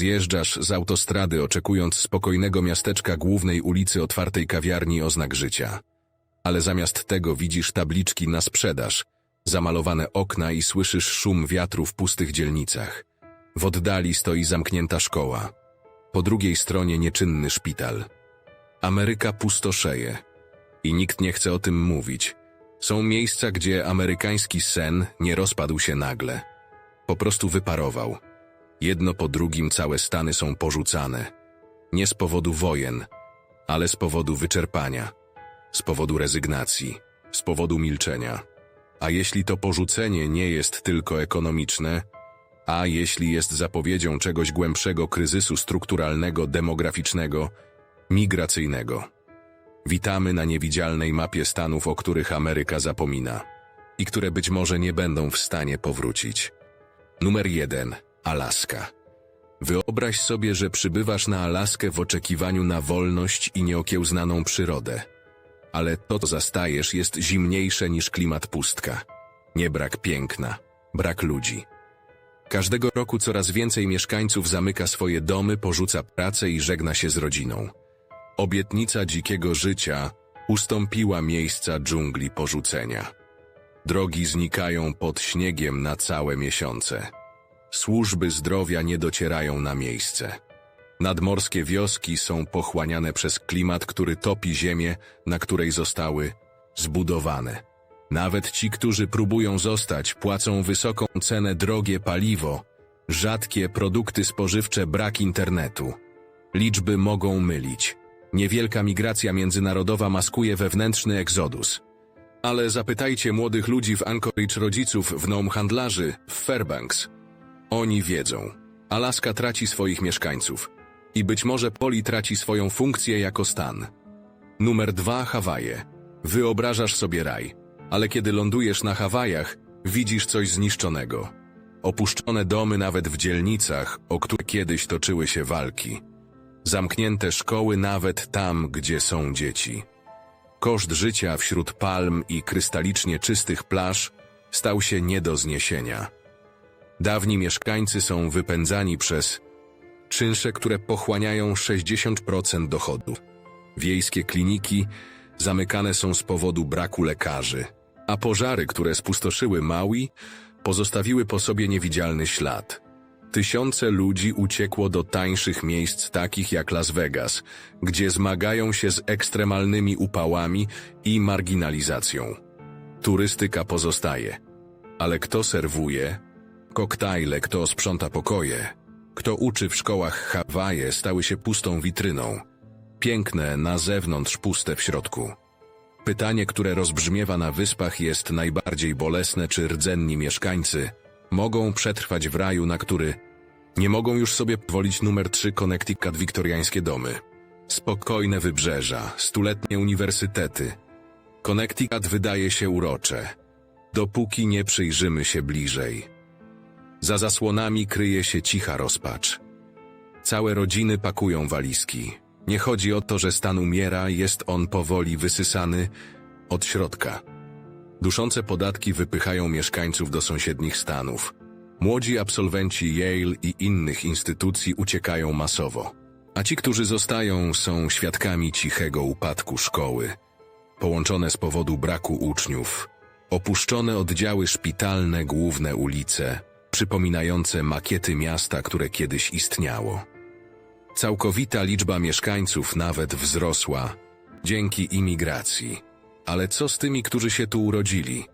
Zjeżdżasz z autostrady, oczekując spokojnego miasteczka głównej ulicy otwartej kawiarni oznak życia. Ale zamiast tego widzisz tabliczki na sprzedaż, zamalowane okna i słyszysz szum wiatru w pustych dzielnicach. W oddali stoi zamknięta szkoła. Po drugiej stronie nieczynny szpital. Ameryka pustoszeje. I nikt nie chce o tym mówić. Są miejsca, gdzie amerykański sen nie rozpadł się nagle. Po prostu wyparował. Jedno po drugim całe stany są porzucane. Nie z powodu wojen, ale z powodu wyczerpania, z powodu rezygnacji, z powodu milczenia. A jeśli to porzucenie nie jest tylko ekonomiczne, a jeśli jest zapowiedzią czegoś głębszego kryzysu strukturalnego, demograficznego, migracyjnego. Witamy na niewidzialnej mapie stanów, o których Ameryka zapomina i które być może nie będą w stanie powrócić. Numer 1. Alaska. Wyobraź sobie, że przybywasz na Alaskę w oczekiwaniu na wolność i nieokiełznaną przyrodę. Ale to, co zastajesz, jest zimniejsze niż klimat pustka. Nie brak piękna, brak ludzi. Każdego roku coraz więcej mieszkańców zamyka swoje domy, porzuca pracę i żegna się z rodziną. Obietnica dzikiego życia ustąpiła miejsca dżungli porzucenia. Drogi znikają pod śniegiem na całe miesiące. Służby zdrowia nie docierają na miejsce. Nadmorskie wioski są pochłaniane przez klimat, który topi ziemię, na której zostały zbudowane. Nawet ci, którzy próbują zostać, płacą wysoką cenę drogie paliwo, rzadkie produkty spożywcze, brak internetu. Liczby mogą mylić. Niewielka migracja międzynarodowa maskuje wewnętrzny egzodus. Ale zapytajcie młodych ludzi w Anchorage rodziców w Nome handlarzy w Fairbanks. Oni wiedzą. Alaska traci swoich mieszkańców. I być może Poli traci swoją funkcję jako stan. Numer dwa Hawaje. Wyobrażasz sobie raj, ale kiedy lądujesz na Hawajach, widzisz coś zniszczonego. Opuszczone domy nawet w dzielnicach, o które kiedyś toczyły się walki. Zamknięte szkoły nawet tam, gdzie są dzieci. Koszt życia wśród palm i krystalicznie czystych plaż stał się nie do zniesienia. Dawni mieszkańcy są wypędzani przez czynsze, które pochłaniają 60% dochodów. Wiejskie kliniki zamykane są z powodu braku lekarzy, a pożary, które spustoszyły Maui, pozostawiły po sobie niewidzialny ślad. Tysiące ludzi uciekło do tańszych miejsc takich jak Las Vegas, gdzie zmagają się z ekstremalnymi upałami i marginalizacją. Turystyka pozostaje. Ale kto serwuje? Koktajle, kto sprząta pokoje? Kto uczy w szkołach Hawaje stały się pustą witryną. Piękne na zewnątrz, puste w środku. Pytanie, które rozbrzmiewa na wyspach jest najbardziej bolesne, czy rdzenni mieszkańcy mogą przetrwać w raju, na który nie mogą już sobie pozwolić numer 3 Connecticut wiktoriańskie domy. Spokojne wybrzeża, stuletnie uniwersytety. Connecticut wydaje się urocze, dopóki nie przyjrzymy się bliżej. Za zasłonami kryje się cicha rozpacz. Całe rodziny pakują walizki. Nie chodzi o to, że stan umiera, jest on powoli wysysany od środka. Duszące podatki wypychają mieszkańców do sąsiednich stanów. Młodzi absolwenci Yale i innych instytucji uciekają masowo. A ci, którzy zostają, są świadkami cichego upadku szkoły. Połączone z powodu braku uczniów. Opuszczone oddziały szpitalne, główne ulice, przypominające makiety miasta, które kiedyś istniało. Całkowita liczba mieszkańców nawet wzrosła dzięki imigracji. Ale co z tymi, którzy się tu urodzili?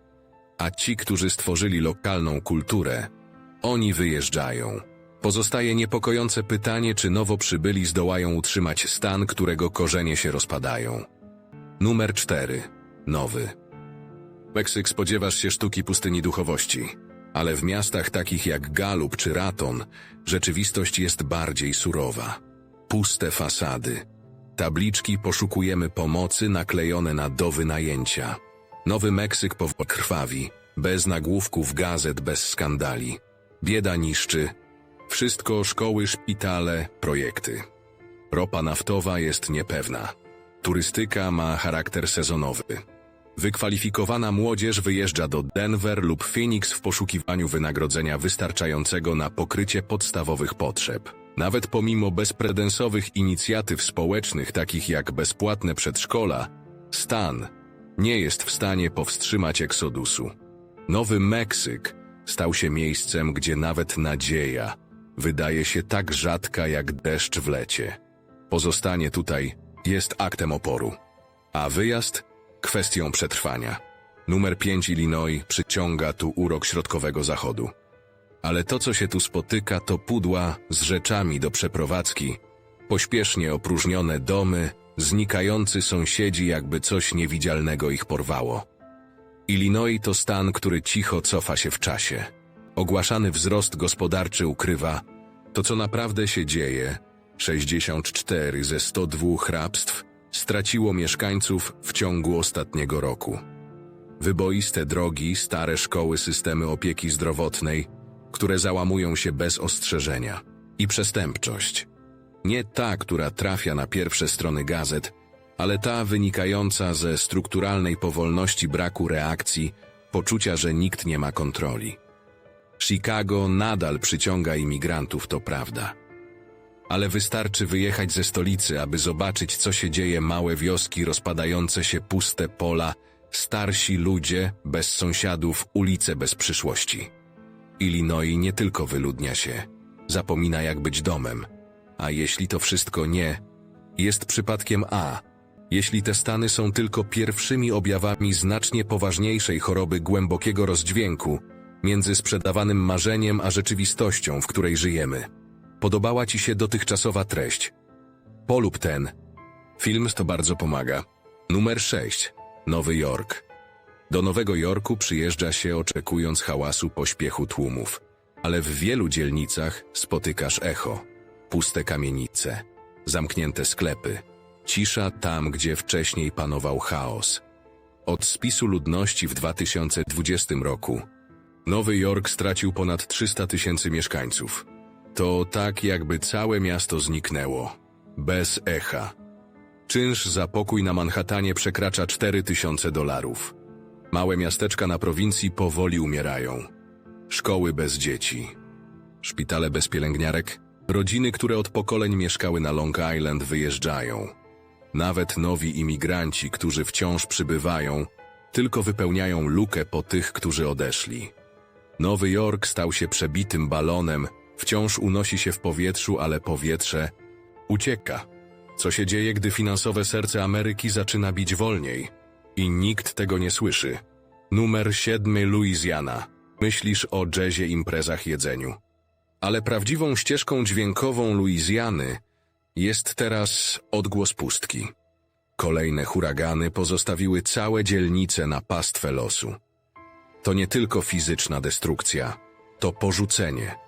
A ci, którzy stworzyli lokalną kulturę, oni wyjeżdżają. Pozostaje niepokojące pytanie, czy nowo przybyli zdołają utrzymać stan, którego korzenie się rozpadają. Numer 4. Nowy. Meksyk spodziewasz się sztuki pustyni duchowości, ale w miastach takich jak Galup czy Raton rzeczywistość jest bardziej surowa. Puste fasady, Tabliczki poszukujemy pomocy naklejone na do wynajęcia. Nowy Meksyk krwawi, bez nagłówków gazet, bez skandali. Bieda niszczy. Wszystko szkoły, szpitale, projekty. Ropa naftowa jest niepewna. Turystyka ma charakter sezonowy. Wykwalifikowana młodzież wyjeżdża do Denver lub Phoenix w poszukiwaniu wynagrodzenia wystarczającego na pokrycie podstawowych potrzeb. Nawet pomimo bezprecedensowych inicjatyw społecznych, takich jak bezpłatne przedszkola, stan nie jest w stanie powstrzymać eksodusu. Nowy Meksyk stał się miejscem, gdzie nawet nadzieja wydaje się tak rzadka jak deszcz w lecie. Pozostanie tutaj jest aktem oporu, a wyjazd kwestią przetrwania. Numer 5 Illinois przyciąga tu urok środkowego zachodu. Ale to, co się tu spotyka, to pudła z rzeczami do przeprowadzki, pośpiesznie opróżnione domy, znikający sąsiedzi, jakby coś niewidzialnego ich porwało. Illinois to stan, który cicho cofa się w czasie. Ogłaszany wzrost gospodarczy ukrywa to, co naprawdę się dzieje. 64 ze 102 hrabstw straciło mieszkańców w ciągu ostatniego roku. Wyboiste drogi, stare szkoły, systemy opieki zdrowotnej, które załamują się bez ostrzeżenia. I przestępczość. Nie ta, która trafia na pierwsze strony gazet, ale ta wynikająca ze strukturalnej powolności braku reakcji, poczucia, że nikt nie ma kontroli. Chicago nadal przyciąga imigrantów, to prawda. Ale wystarczy wyjechać ze stolicy, aby zobaczyć, co się dzieje małe wioski, rozpadające się puste pola, starsi ludzie bez sąsiadów, ulice bez przyszłości. Illinois nie tylko wyludnia się, zapomina jak być domem. A jeśli to wszystko nie, jest przypadkiem A. Jeśli te stany są tylko pierwszymi objawami znacznie poważniejszej choroby głębokiego rozdźwięku między sprzedawanym marzeniem a rzeczywistością, w której żyjemy. Podobała Ci się dotychczasowa treść? Polub ten. Film to bardzo pomaga. Numer 6. Nowy Jork. Do Nowego Jorku przyjeżdża się oczekując hałasu pośpiechu tłumów, ale w wielu dzielnicach spotykasz echo. Puste kamienice, zamknięte sklepy, cisza tam, gdzie wcześniej panował chaos. Od spisu ludności w 2020 roku Nowy Jork stracił ponad 300 tysięcy mieszkańców. To tak, jakby całe miasto zniknęło. Bez echa. Czynsz za pokój na Manhattanie przekracza 4 tysiące dolarów. Małe miasteczka na prowincji powoli umierają. Szkoły bez dzieci. Szpitale bez pielęgniarek. Rodziny, które od pokoleń mieszkały na Long Island, wyjeżdżają. Nawet nowi imigranci, którzy wciąż przybywają, tylko wypełniają lukę po tych, którzy odeszli. Nowy Jork stał się przebitym balonem, wciąż unosi się w powietrzu, ale powietrze ucieka. Co się dzieje, gdy finansowe serce Ameryki zaczyna bić wolniej? I nikt tego nie słyszy. Numer 7 Louisiana. Myślisz o jazzie, imprezach, jedzeniu. Ale prawdziwą ścieżką dźwiękową Luizjany jest teraz odgłos pustki. Kolejne huragany pozostawiły całe dzielnice na pastwę losu. To nie tylko fizyczna destrukcja, to porzucenie.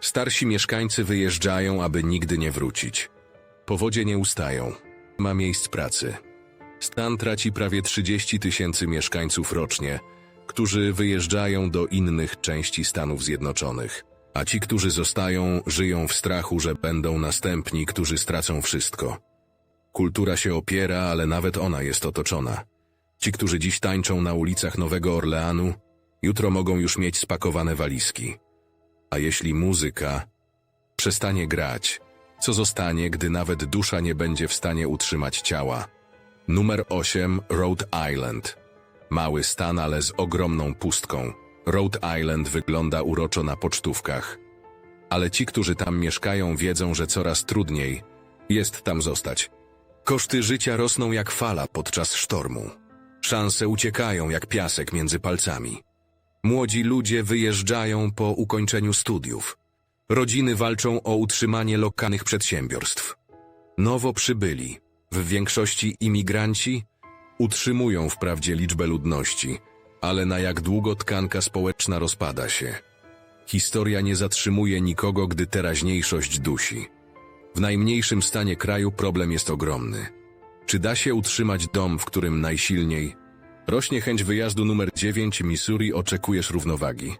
Starsi mieszkańcy wyjeżdżają, aby nigdy nie wrócić. Powodzie nie ustają. Ma miejsc pracy. Stan traci prawie 30 tysięcy mieszkańców rocznie, którzy wyjeżdżają do innych części Stanów Zjednoczonych. A ci, którzy zostają, żyją w strachu, że będą następni, którzy stracą wszystko. Kultura się opiera, ale nawet ona jest otoczona. Ci, którzy dziś tańczą na ulicach Nowego Orleanu, jutro mogą już mieć spakowane walizki. A jeśli muzyka przestanie grać, co zostanie, gdy nawet dusza nie będzie w stanie utrzymać ciała? Numer 8 Rhode Island. Mały stan, ale z ogromną pustką. Rhode Island wygląda uroczo na pocztówkach. Ale ci, którzy tam mieszkają, wiedzą, że coraz trudniej jest tam zostać. Koszty życia rosną jak fala podczas sztormu. Szanse uciekają jak piasek między palcami. Młodzi ludzie wyjeżdżają po ukończeniu studiów. Rodziny walczą o utrzymanie lokalnych przedsiębiorstw. Nowo przybyli, w większości imigranci, utrzymują wprawdzie liczbę ludności, ale na jak długo tkanka społeczna rozpada się. Historia nie zatrzymuje nikogo, gdy teraźniejszość dusi. W najmniejszym stanie kraju problem jest ogromny. Czy da się utrzymać dom, w którym najsilniej rośnie chęć wyjazdu numer 9 Missouri oczekujesz równowagi?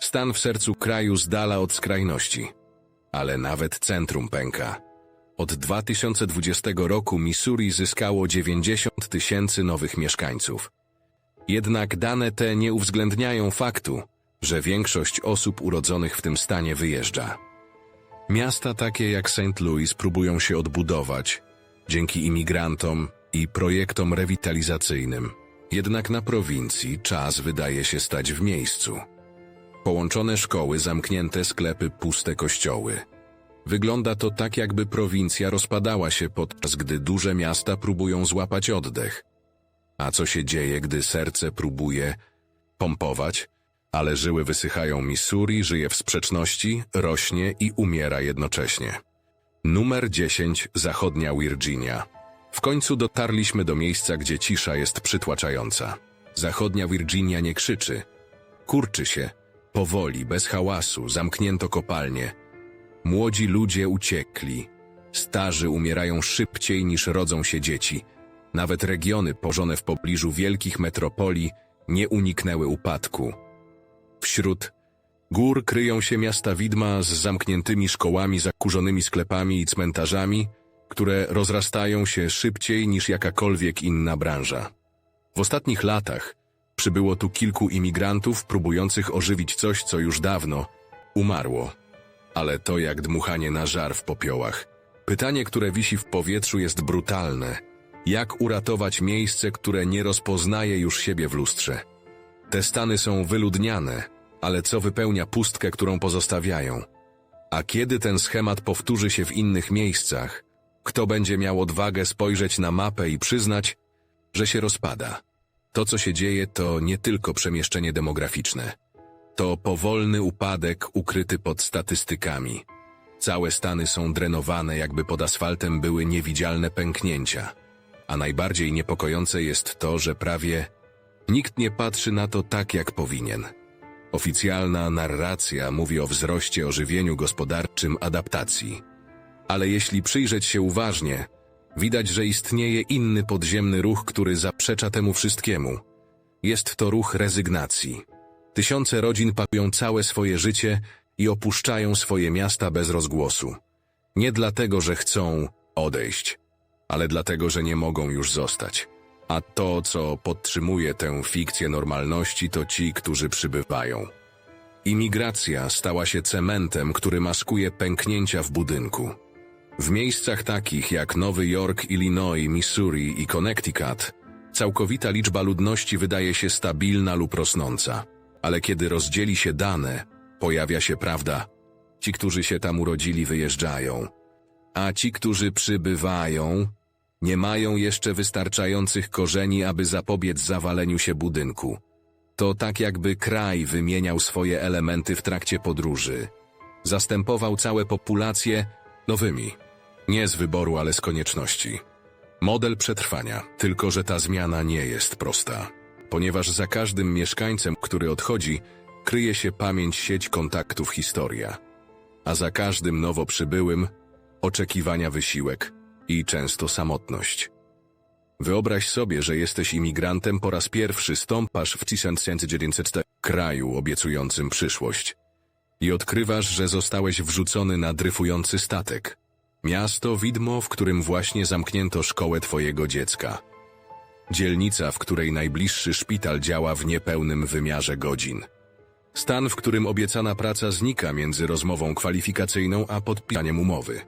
Stan w sercu kraju z dala od skrajności. Ale nawet centrum pęka. Od 2020 roku Missouri zyskało 90 tysięcy nowych mieszkańców. Jednak dane te nie uwzględniają faktu, że większość osób urodzonych w tym stanie wyjeżdża. Miasta takie jak St. Louis próbują się odbudować dzięki imigrantom i projektom rewitalizacyjnym. Jednak na prowincji czas wydaje się stać w miejscu. Połączone szkoły, zamknięte sklepy, puste kościoły. Wygląda to tak, jakby prowincja rozpadała się podczas gdy duże miasta próbują złapać oddech. A co się dzieje, gdy serce próbuje pompować, ale żyły wysychają Missouri, żyje w sprzeczności, rośnie i umiera jednocześnie. Numer 10, zachodnia Virginia. W końcu dotarliśmy do miejsca, gdzie cisza jest przytłaczająca. Zachodnia Virginia nie krzyczy. Kurczy się. Powoli, bez hałasu, zamknięto kopalnie. Młodzi ludzie uciekli. Starzy umierają szybciej niż rodzą się dzieci. Nawet regiony położone w pobliżu wielkich metropolii nie uniknęły upadku. Wśród gór kryją się miasta widma z zamkniętymi szkołami, zakurzonymi sklepami i cmentarzami, które rozrastają się szybciej niż jakakolwiek inna branża. W ostatnich latach przybyło tu kilku imigrantów próbujących ożywić coś, co już dawno umarło. Ale to jak dmuchanie na żar w popiołach. Pytanie, które wisi w powietrzu, jest brutalne. Jak uratować miejsce, które nie rozpoznaje już siebie w lustrze? Te stany są wyludniane, ale co wypełnia pustkę, którą pozostawiają? A kiedy ten schemat powtórzy się w innych miejscach, kto będzie miał odwagę spojrzeć na mapę i przyznać, że się rozpada? To, co się dzieje, to nie tylko przemieszczenie demograficzne. To powolny upadek ukryty pod statystykami. Całe stany są drenowane, jakby pod asfaltem były niewidzialne pęknięcia. A najbardziej niepokojące jest to, że prawie nikt nie patrzy na to tak, jak powinien. Oficjalna narracja mówi o wzroście ożywieniu gospodarczym adaptacji. Ale jeśli przyjrzeć się uważnie, widać, że istnieje inny podziemny ruch, który zaprzecza temu wszystkiemu. Jest to ruch rezygnacji. Tysiące rodzin pakują całe swoje życie i opuszczają swoje miasta bez rozgłosu. Nie dlatego, że chcą odejść, ale dlatego, że nie mogą już zostać. A to, co podtrzymuje tę fikcję normalności, to ci, którzy przybywają. Imigracja stała się cementem, który maskuje pęknięcia w budynku. W miejscach takich jak Nowy Jork, Illinois, Missouri i Connecticut, całkowita liczba ludności wydaje się stabilna lub rosnąca. Ale kiedy rozdzieli się dane, pojawia się prawda. Ci, którzy się tam urodzili, wyjeżdżają. A ci, którzy przybywają, nie mają jeszcze wystarczających korzeni, aby zapobiec zawaleniu się budynku. To tak jakby kraj wymieniał swoje elementy w trakcie podróży. Zastępował całe populacje nowymi. Nie z wyboru, ale z konieczności. Model przetrwania, tylko że ta zmiana nie jest prosta. Ponieważ za każdym mieszkańcem, który odchodzi, kryje się pamięć sieć kontaktów historia. A za każdym nowo przybyłym oczekiwania wysiłek i często samotność. Wyobraź sobie, że jesteś imigrantem po raz pierwszy stąpasz w 1904 kraju obiecującym przyszłość i odkrywasz, że zostałeś wrzucony na dryfujący statek. Miasto widmo, w którym właśnie zamknięto szkołę twojego dziecka. Dzielnica, w której najbliższy szpital działa w niepełnym wymiarze godzin. Stan, w którym obiecana praca znika między rozmową kwalifikacyjną a podpisaniem umowy.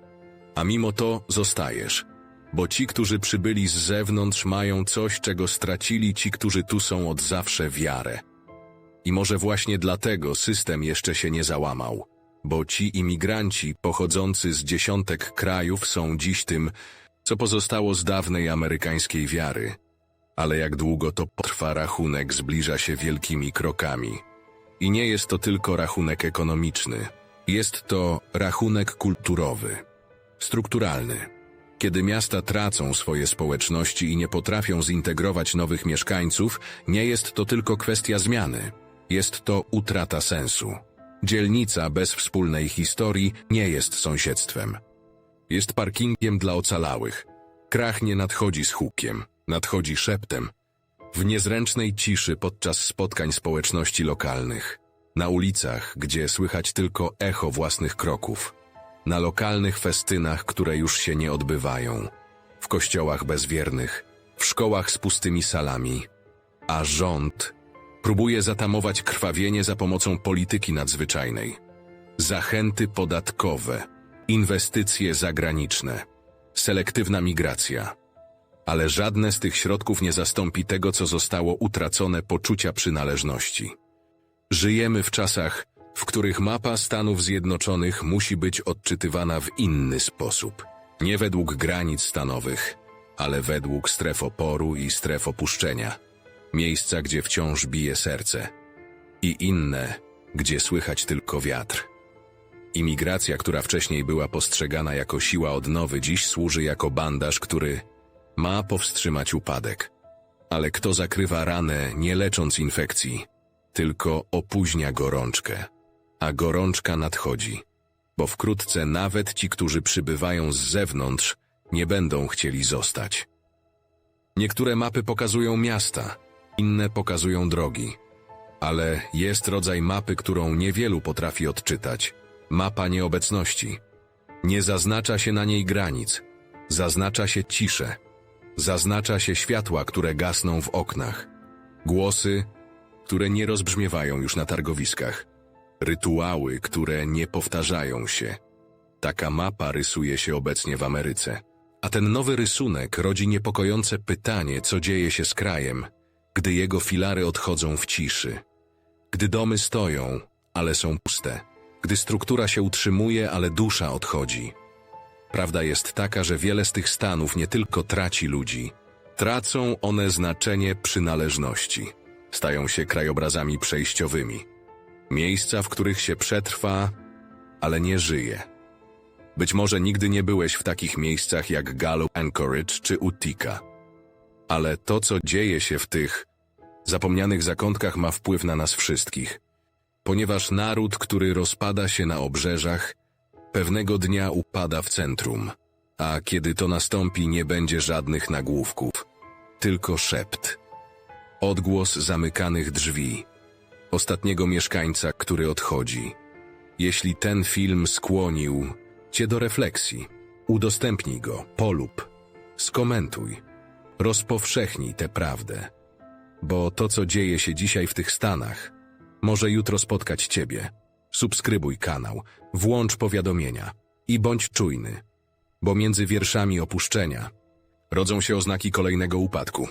A mimo to zostajesz, bo ci, którzy przybyli z zewnątrz, mają coś, czego stracili ci, którzy tu są od zawsze wiarę. I może właśnie dlatego system jeszcze się nie załamał, bo ci imigranci pochodzący z dziesiątek krajów są dziś tym, co pozostało z dawnej amerykańskiej wiary. Ale jak długo to potrwa, rachunek zbliża się wielkimi krokami. I nie jest to tylko rachunek ekonomiczny, jest to rachunek kulturowy, strukturalny. Kiedy miasta tracą swoje społeczności i nie potrafią zintegrować nowych mieszkańców, nie jest to tylko kwestia zmiany, jest to utrata sensu. Dzielnica bez wspólnej historii nie jest sąsiedztwem. Jest parkingiem dla ocalałych. Krach nie nadchodzi z hukiem, nadchodzi szeptem. W niezręcznej ciszy podczas spotkań społeczności lokalnych. Na ulicach, gdzie słychać tylko echo własnych kroków. Na lokalnych festynach, które już się nie odbywają. W kościołach bezwiernych. W szkołach z pustymi salami. A rząd próbuje zatamować krwawienie za pomocą polityki nadzwyczajnej. Zachęty podatkowe, inwestycje zagraniczne, selektywna migracja. Ale żadne z tych środków nie zastąpi tego, co zostało utracone poczucia przynależności. Żyjemy w czasach, w których mapa Stanów Zjednoczonych musi być odczytywana w inny sposób. Nie według granic stanowych, ale według stref oporu i stref opuszczenia. Miejsca, gdzie wciąż bije serce. I inne, gdzie słychać tylko wiatr. Imigracja, która wcześniej była postrzegana jako siła odnowy, dziś służy jako bandaż, który ma powstrzymać upadek. Ale kto zakrywa ranę, nie lecząc infekcji, tylko opóźnia gorączkę. A gorączka nadchodzi, bo wkrótce nawet ci, którzy przybywają z zewnątrz, nie będą chcieli zostać. Niektóre mapy pokazują miasta, inne pokazują drogi. Ale jest rodzaj mapy, którą niewielu potrafi odczytać. Mapa nieobecności. Nie zaznacza się na niej granic. Zaznacza się ciszę. Zaznacza się światła, które gasną w oknach. Głosy, które nie rozbrzmiewają już na targowiskach. Rytuały, które nie powtarzają się. Taka mapa rysuje się obecnie w Ameryce. A ten nowy rysunek rodzi niepokojące pytanie, co dzieje się z krajem, gdy jego filary odchodzą w ciszy. Gdy domy stoją, ale są puste. Gdy struktura się utrzymuje, ale dusza odchodzi. Prawda jest taka, że wiele z tych stanów nie tylko traci ludzi, tracą one znaczenie przynależności. Stają się krajobrazami przejściowymi. Miejsca, w których się przetrwa, ale nie żyje. Być może nigdy nie byłeś w takich miejscach jak Gallup, Anchorage czy Utica. Ale to, co dzieje się w tych zapomnianych zakątkach, ma wpływ na nas wszystkich. Ponieważ naród, który rozpada się na obrzeżach, pewnego dnia upada w centrum. A kiedy to nastąpi, nie będzie żadnych nagłówków, tylko szept. Odgłos zamykanych drzwi. Ostatniego mieszkańca, który odchodzi. Jeśli ten film skłonił Cię do refleksji, udostępnij go, polub, skomentuj, rozpowszechnij tę prawdę. Bo to, co dzieje się dzisiaj w tych Stanach, może jutro spotkać Ciebie. Subskrybuj kanał, włącz powiadomienia i bądź czujny, bo między wierszami opuszczenia rodzą się oznaki kolejnego upadku.